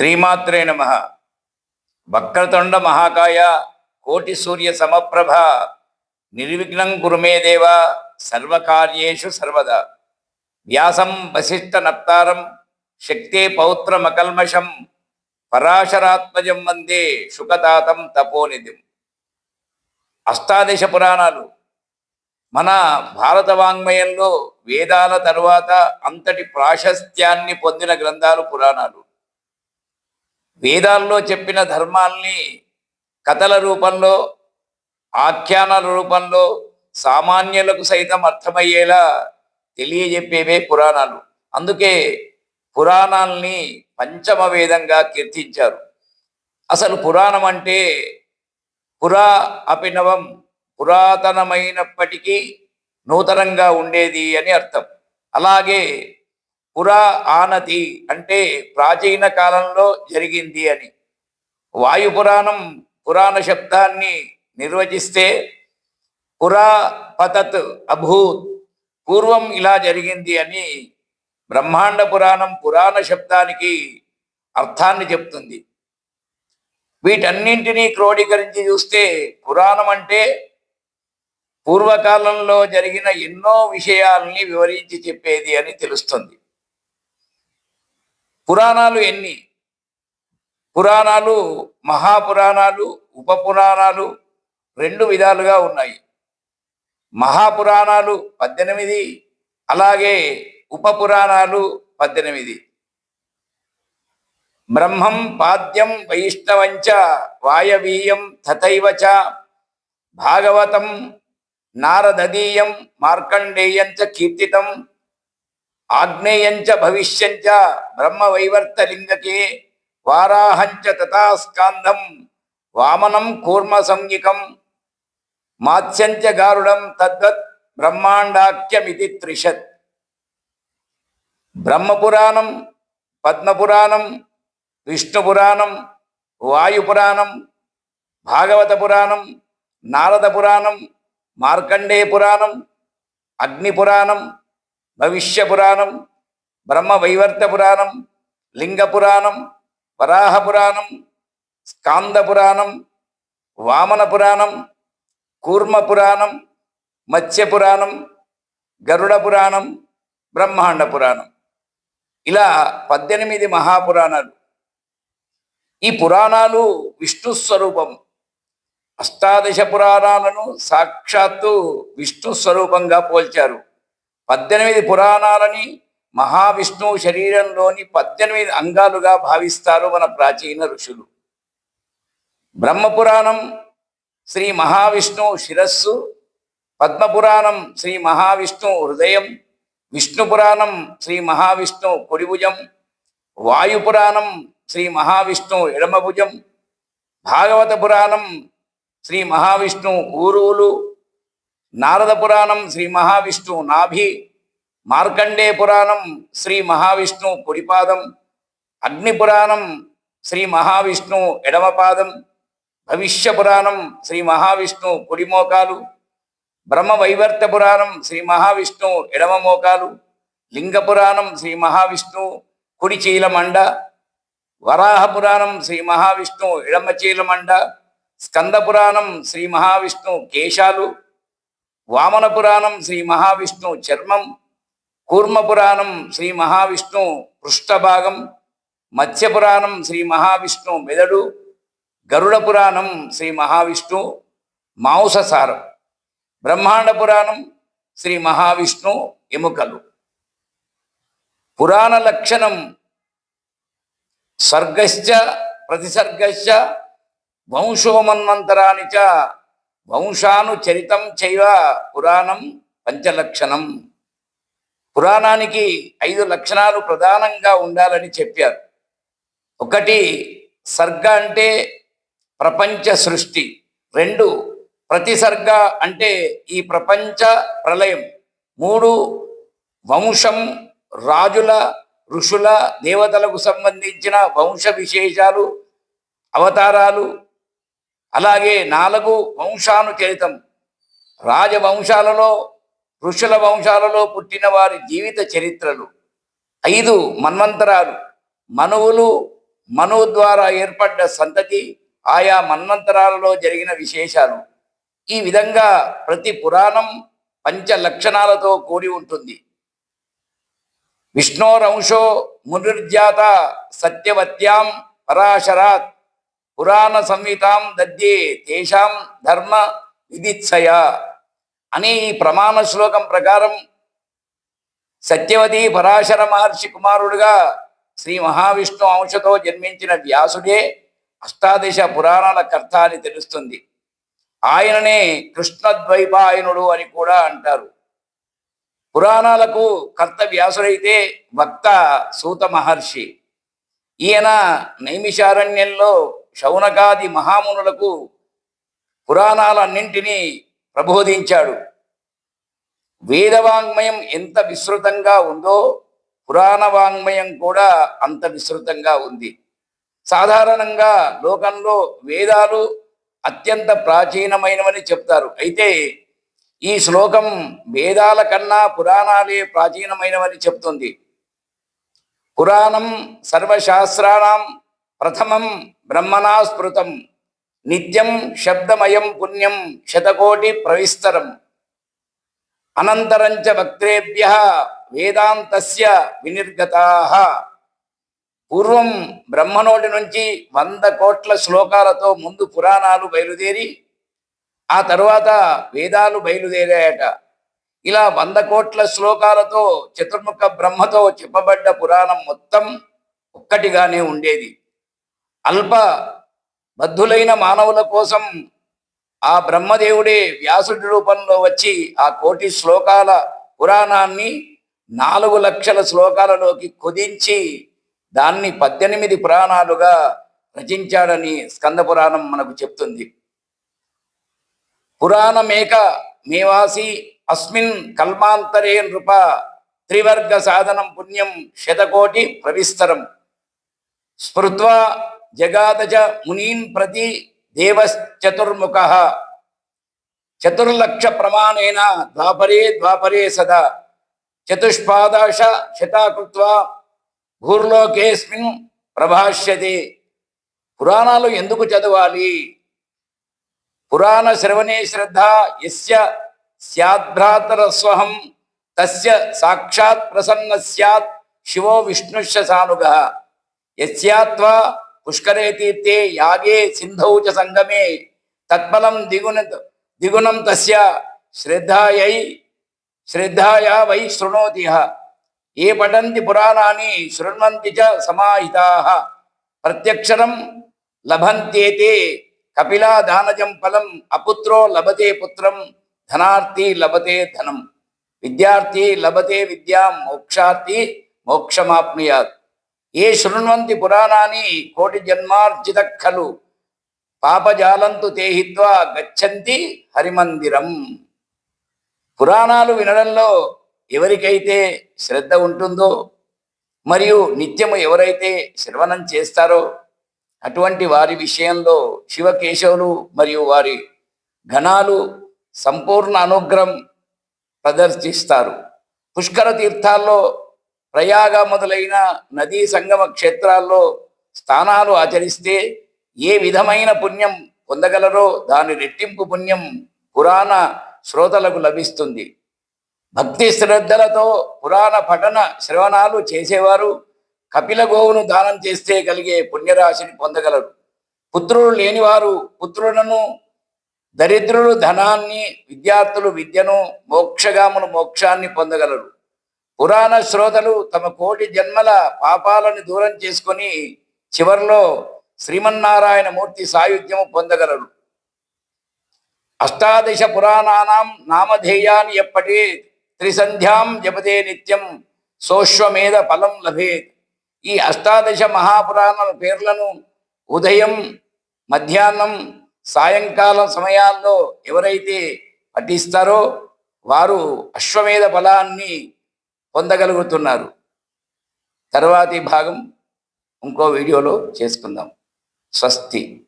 శ్రీమాత్రే నమ. వక్రతుండ మహాకాయ కోటి సూర్య సమప్రభ. నిర్విఘ్నం కురుమే దేవ సర్వకార్యేషు సర్వదా. వ్యాసం వశిష్ట నప్తారం శక్తే పౌత్రమకల్మషం పరాశరాత్మజం వందే శుకతాతం తపోనిధిం. అష్టాదశ పురాణాలు. మన భారత వాంగ్మయంలో వేదాల తరువాత అంతటి ప్రాశస్త్యాన్ని పొందిన గ్రంథాలు పురాణాలు. వేదాల్లో చెప్పిన ధర్మాల్ని కథల రూపంలో ఆఖ్యానాల రూపంలో సామాన్యులకు సైతం అర్థమయ్యేలా తెలియజెప్పేవే పురాణాలు. అందుకే పురాణాల్ని పంచమ వేదంగా కీర్తించారు. అసలు పురాణం అంటే పురా అభినవం పురాతనమైనప్పటికీ నూతనంగా ఉండేది అని అర్థం. అలాగే పురా ఆనతి అంటే ప్రాచీన కాలంలో జరిగింది అని. వాయు పురాణం పురాణ శబ్దాన్ని నిర్వచిస్తే పురా పతత్ అభూత్ పూర్వం ఇలా జరిగింది అని బ్రహ్మాండ పురాణం పురాణ శబ్దానికి అర్థాన్ని చెప్తుంది. వీటన్నింటినీ క్రోడీకరించి చూస్తే పురాణం అంటే పూర్వకాలంలో జరిగిన ఎన్నో విషయాల్ని వివరించి చెప్పేది అని తెలుస్తుంది. పురాణాలు ఎన్ని? పురాణాలు మహాపురాణాలు ఉపపురాణాలు రెండు విధాలుగా ఉన్నాయి. మహాపురాణాలు పద్దెనిమిది అలాగే ఉపపురాణాలు పద్దెనిమిది. బ్రహ్మం పాద్యం వైష్ణవంచ వాయవీయం తథైవ చ భాగవతం నారదీయం మార్కండేయంచ కీర్తితం ఆగ్నేయంచ భవిష్యంచ బ్రహ్మ బ్రహ్మవైవర్తలింగకే వారాహంచ తథాస్కాంధం వామనం కూర్మ సంజ్ఞికం మాత్స్యంచ గారుడం తద్వత్ బ్రహ్మాండాఖ్యమితి త్రిషత్. బ్రహ్మపురాణం పద్మపురాణం విష్ణుపురాణం వాయుపురాణం భాగవత పురాణం నారద పురాణం మార్కండేయ పురాణం అగ్నిపురాణం భవిష్య పురాణం బ్రహ్మ వైవర్త పురాణం లింగ పురాణం వరాహ పురాణం స్కాంద పురాణం వామన పురాణం కూర్మ పురాణం మత్స్య పురాణం గరుడ పురాణం బ్రహ్మాండ పురాణం ఇలా పద్దెనిమిది మహాపురాణాలు. ఈ పురాణాలు విష్ణు స్వరూపం. అష్టాదశ పురాణాలను సాక్షాత్తు విష్ణు స్వరూపంగా పోల్చారు. పద్దెనిమిది పురాణాలని మహావిష్ణువు శరీరంలోని పద్దెనిమిది అంగాలుగా భావిస్తారు మన ప్రాచీన ఋషులు. బ్రహ్మపురాణం శ్రీ మహావిష్ణువు శిరస్సు పద్మపురాణం శ్రీ మహావిష్ణువు హృదయం విష్ణు పురాణం శ్రీ మహావిష్ణువు కుడిభుజం వాయుపురాణం శ్రీ మహావిష్ణువు ఎడమభుజం భాగవత పురాణం శ్రీ మహావిష్ణువు ఊరువులు నారద పురాణం శ్రీ మహావిష్ణు నాభి మార్కండే పురాణం శ్రీ మహావిష్ణు కుడిపాదం అగ్ని పురాణం శ్రీ మహావిష్ణు ఎడమపాదం భవిష్య పురాణం శ్రీ మహావిష్ణు కుడిమోకాలు బ్రహ్మ వైవర్త పురాణం శ్రీ మహావిష్ణు ఎడమ మోకాలు లింగ పురాణం శ్రీ మహావిష్ణు కుడి చీలమండ వరాహ పురాణం శ్రీ మహావిష్ణు ఎడమ చీలమండ స్కంద పురాణం శ్రీ మహావిష్ణు కేశాలు వామన పురాణం శ్రీ మహావిష్ణు చర్మం కూర్మ పురాణం శ్రీ మహావిష్ణు పృష్ఠభాగం మత్స్య పురాణం శ్రీ మహావిష్ణు మెదడు గరుడ పురాణం శ్రీ మహావిష్ణు మాంససారం బ్రహ్మాండ పురాణం శ్రీ మహావిష్ణు ఎముకలు. పురాణ లక్షణం సర్గశ్చ ప్రతిసర్గశ్చ వంశోమన్వంతరాని చ వంశానుచరితం చైవ పురాణం పంచలక్షణం. పురాణానికి ఐదు లక్షణాలు ప్రధానంగా ఉండాలని చెప్పారు. ఒకటి సర్గ అంటే ప్రపంచ సృష్టి. రెండు ప్రతిసర్గ అంటే ఈ ప్రపంచ ప్రళయం. మూడు వంశం రాజుల ఋషుల దేవతలకు సంబంధించిన వంశ విశేషాలు అవతారాలు అలాగే నాలుగు వంశానుచరితం. రాజవంశాలలో ఋషుల వంశాలలో పుట్టిన వారి జీవిత చరిత్రలు. ఐదు మన్వంతరాలు. మనువులు మనువు ద్వారా ఏర్పడ్డ సంతతి ఆయా మన్వంతరాలలో జరిగిన విశేషాలు. ఈ విధంగా ప్రతి పురాణం పంచ లక్షణాలతో కూడి ఉంటుంది. విష్ణోరంశో మునుర్జాత సత్యవత్యాం పరాశరాత్. పురాణ సంహితాం దద్యే తేషాం ధర్మ విదిత్సయ అనే ఈ ప్రమాణ శ్లోకం ప్రకారం సత్యవతి పరాశర మహర్షి కుమారుడుగా శ్రీ మహావిష్ణు అంశతో జన్మించిన వ్యాసుడే అష్టాదశ పురాణాల కర్త అని తెలుస్తుంది. ఆయననే కృష్ణద్వైపాయనుడు అని కూడా అంటారు. పురాణాలకు కర్త వ్యాసుడైతే వక్త సూత మహర్షి. ఈయన నైమిషారణ్యంలో శౌనకాది మహామునులకు పురాణాలన్నింటినీ ప్రబోధించాడు. వేదవాంగ్మయం ఎంత విస్తృతంగా ఉందో పురాణ వాంగ్మయం కూడా అంత విస్తృతంగా ఉంది. సాధారణంగా లోకంలో వేదాలు అత్యంత ప్రాచీనమైనవని చెప్తారు. అయితే ఈ శ్లోకం వేదాల కన్నా పురాణాలే ప్రాచీనమైనవని చెప్తుంది. పురాణం సర్వశాస్త్రాణం ప్రథమం బ్రహ్మణా స్మృతం నిత్యం శబ్దమయం పుణ్యం శతకోటి ప్రవిస్తరం. అనంతరంచ వక్త్రేభ్య వేదాంతస్య వినిర్గతా. పూర్వం బ్రహ్మనోటి నుంచి వంద కోట్ల శ్లోకాలతో ముందు పురాణాలు బయలుదేరి ఆ తరువాత వేదాలు బయలుదేరాయట. ఇలా వంద కోట్ల శ్లోకాలతో చతుర్ముఖ బ్రహ్మతో చెప్పబడ్డ పురాణం మొత్తం ఒక్కటిగానే ఉండేది. అల్ప బద్ధులైన మానవుల కోసం ఆ బ్రహ్మదేవుడే వ్యాసుడి రూపంలో వచ్చి ఆ కోటి శ్లోకాల పురాణాన్ని నాలుగు లక్షల శ్లోకాలలోకి కుదించి దాన్ని పద్దెనిమిది పురాణాలుగా రచించాడని స్కంద పురాణం మనకు చెప్తుంది. పురాణమేక మేవాసి అస్మిన్ కల్మాంతరే నృప త్రివర్గ సాధనం పుణ్యం శతకోటి ప్రవిస్తరం. స్మృత్వా జగాదజ మునీన్ ప్రతి దేవశ్చతుర్ముఖ. చతుర్లక్ష ప్రమాణేన ద్వాపరే ద్వాపరే సదా. చతుష్పాదాశ శతాకృత్వా భూర్లోకేస్మిన్ ప్రభాష్యతి. పురాణాలు ఎందుకు చదవాలి? పురాణ శ్రవణే శ్రద్ధ ఎస్య స్యాద్భ్రాతరస్వహం తస్య సాక్షాత్ ప్రసన్న స్యాత్ శివో విష్ణుశ్చ సానుగ. ఎస్యాత్వా पुष्करे तीर्थे यागे सिंधौ च संगमे। तत्फलं दिगुण दिगुणं तस्य श्रद्धायै श्रद्धाया वै शृणोति ये। पठन्ति पुराणानि शृण्वन्ति च समाहिताः। प्रत्यक्षरं लभन्त्येते कपिलादानजं फलम्, अपुत्रो लभते पुत्रं धनार्थी लभते धनं। विद्यार्थी लभते विद्यां, मोक्षार्थी मोक्षमाप्नुयात्। ఏ శృణ్వంతి పురాణాన్ని కోటి జన్మార్జిత ఖలు పాపజాలంతు తేహిత్వా గచ్చంతి హరిమందిరం. పురాణాలు వినడంలో ఎవరికైతే శ్రద్ధ ఉంటుందో మరియు నిత్యము ఎవరైతే శ్రవణం చేస్తారో అటువంటి వారి విషయంలో శివకేశవులు మరియు వారి ఘనాలు సంపూర్ణ అనుగ్రహం ప్రదర్శిస్తారు. పుష్కర తీర్థాల్లో ప్రయాగ మొదలైన నదీ సంగమ క్షేత్రాల్లో స్థానాలు ఆచరిస్తే ఏ విధమైన పుణ్యం పొందగలరో దాని రెట్టింపు పుణ్యం పురాణ శ్రోతలకు లభిస్తుంది. భక్తి శ్రద్ధలతో పురాణ పఠన శ్రవణాలు చేసేవారు కపిల గోవును దానం చేస్తే కలిగే పుణ్యరాశిని పొందగలరు. పుత్రులు లేనివారు పుత్రులను దరిద్రులు ధనాన్ని విద్యార్థులు విద్యను మోక్షగాములు మోక్షాన్ని పొందగలరు. పురాణ శ్రోతలు తమ కోటి జన్మల పాపాలను దూరం చేసుకొని చివర్లో శ్రీమన్నారాయణ మూర్తి సాయుధ్యము పొందగలరు. అష్టాదశ పురాణానాం నామధేయాన్ని ఎప్పటి త్రిసంధ్యాం జపతే నిత్యం సోశ్వమేధ ఫలం లభేత్. ఈ అష్టాదశ మహాపురాణాల పేర్లను ఉదయం మధ్యాహ్నం సాయంకాలం సమయాల్లో ఎవరైతే పఠిస్తారో వారు అశ్వమేధ ఫలాన్ని పొందగలుగుతున్నారు. తర్వాతి భాగం ఇంకో వీడియోలో చేసుకుందాం. స్వస్తి.